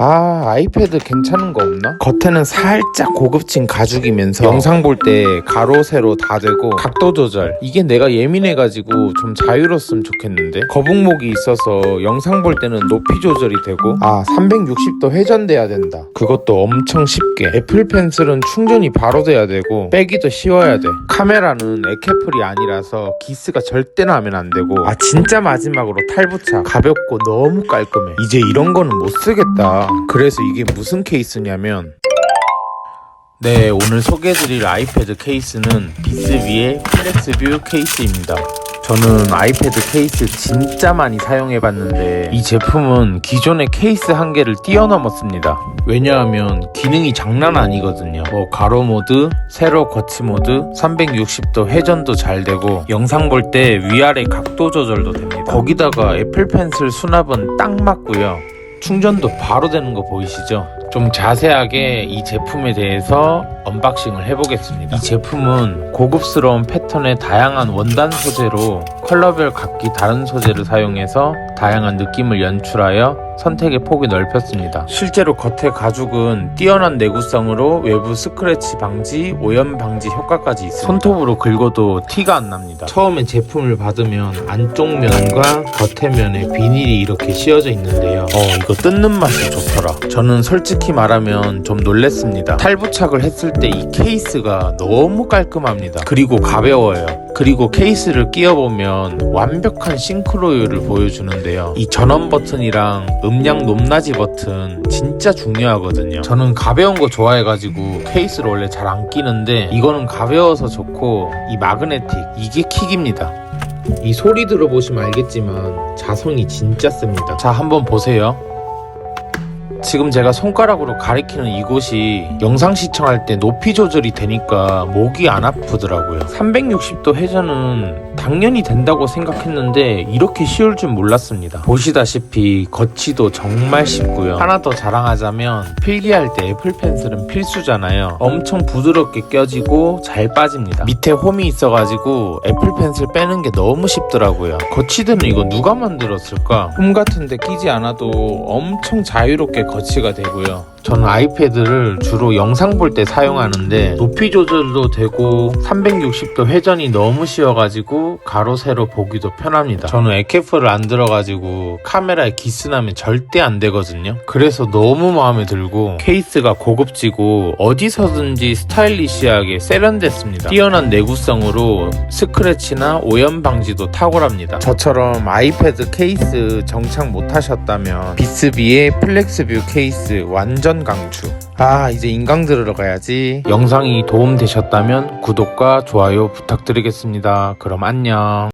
아 아이패드 괜찮은 거 없나? 겉에는 살짝 고급진 가죽이면서 영상 볼 때 가로 세로 다 되고 각도 조절. 이게 내가 예민해가지고 좀 자유로웠으면 좋겠는데? 거북목이 있어서 영상 볼 때는 높이 조절이 되고. 아 360도 회전돼야 된다. 그것도 엄청 쉽게. 애플 펜슬은 충전이 바로 돼야 되고 빼기도 쉬워야 돼. 카메라는 에케플이 아니라서 기스가 절대 나면 안 되고. 아 진짜 마지막으로 탈부착. 가볍고 너무 깔끔해. 이제 이런 거는 못 쓰겠다. 그래서 이게 무슨 케이스냐면 네 오늘 소개해드릴 아이패드 케이스는 비스비의 플렉스뷰 케이스입니다. 저는 아이패드 케이스 진짜 많이 사용해봤는데 이 제품은 기존의 케이스 한 개를 뛰어넘었습니다. 왜냐하면 기능이 장난 아니거든요. 뭐 가로 모드, 세로 거치 모드, 360도 회전도 잘 되고 영상 볼 때 위아래 각도 조절도 됩니다. 거기다가 애플 펜슬 수납은 딱 맞고요 충전도 바로 되는 거 보이시죠? 좀 자세하게 이 제품에 대해서 언박싱을 해보겠습니다. 이 제품은 고급스러운 패턴의 다양한 원단 소재로 컬러별 각기 다른 소재를 사용해서 다양한 느낌을 연출하여 선택의 폭이 넓혔습니다. 실제로 겉의 가죽은 뛰어난 내구성으로 외부 스크래치 방지, 오염 방지 효과까지 있습니다. 손톱으로 긁어도 티가 안 납니다. 처음에 제품을 받으면 안쪽 면과 겉의 면에 비닐이 이렇게 씌워져 있는데요. 어, 이거 뜯는 맛이 좋더라. 저는 솔직히 말하면 좀 놀랬습니다. 탈부착을 했을 때 이 케이스가 너무 깔끔합니다. 그리고 가벼워요. 그리고 케이스를 끼워보면 완벽한 싱크로율을 보여주는데요. 이 전원 버튼이랑 음량 높낮이 버튼 진짜 중요하거든요. 저는 가벼운 거 좋아해가지고 케이스를 원래 잘 안 끼는데 이거는 가벼워서 좋고 이 마그네틱 이게 킥입니다. 이 소리 들어보시면 알겠지만 자성이 진짜 셉니다. 자 한번 보세요. 지금 제가 손가락으로 가리키는 이곳이 영상 시청할 때 높이 조절이 되니까 목이 안 아프더라고요. 360도 회전은 당연히 된다고 생각했는데 이렇게 쉬울 줄 몰랐습니다. 보시다시피 거치도 정말 쉽고요. 하나 더 자랑하자면 필기할 때 애플 펜슬은 필수잖아요. 엄청 부드럽게 껴지고 잘 빠집니다. 밑에 홈이 있어가지고 애플 펜슬 빼는 게 너무 쉽더라고요. 거치대는 이거 누가 만들었을까? 홈 같은데 끼지 않아도 엄청 자유롭게 거치가 되고요. 저는 아이패드를 주로 영상 볼 때 사용하는데 높이 조절도 되고 360도 회전이 너무 쉬워가지고 가로 세로 보기도 편합니다. 저는 에케프를 안 들어가지고 카메라에 기스나면 절대 안 되거든요. 그래서 너무 마음에 들고 케이스가 고급지고 어디서든지 스타일리시하게 세련됐습니다. 뛰어난 내구성으로 스크래치나 오염 방지도 탁월합니다. 저처럼 아이패드 케이스 정착 못하셨다면 비스비의 플렉스뷰 케이스 완전 강추. 아 이제 인강 들으러 가야지. 영상이 도움되셨다면 구독과 좋아요 부탁드리겠습니다. 그럼 안녕.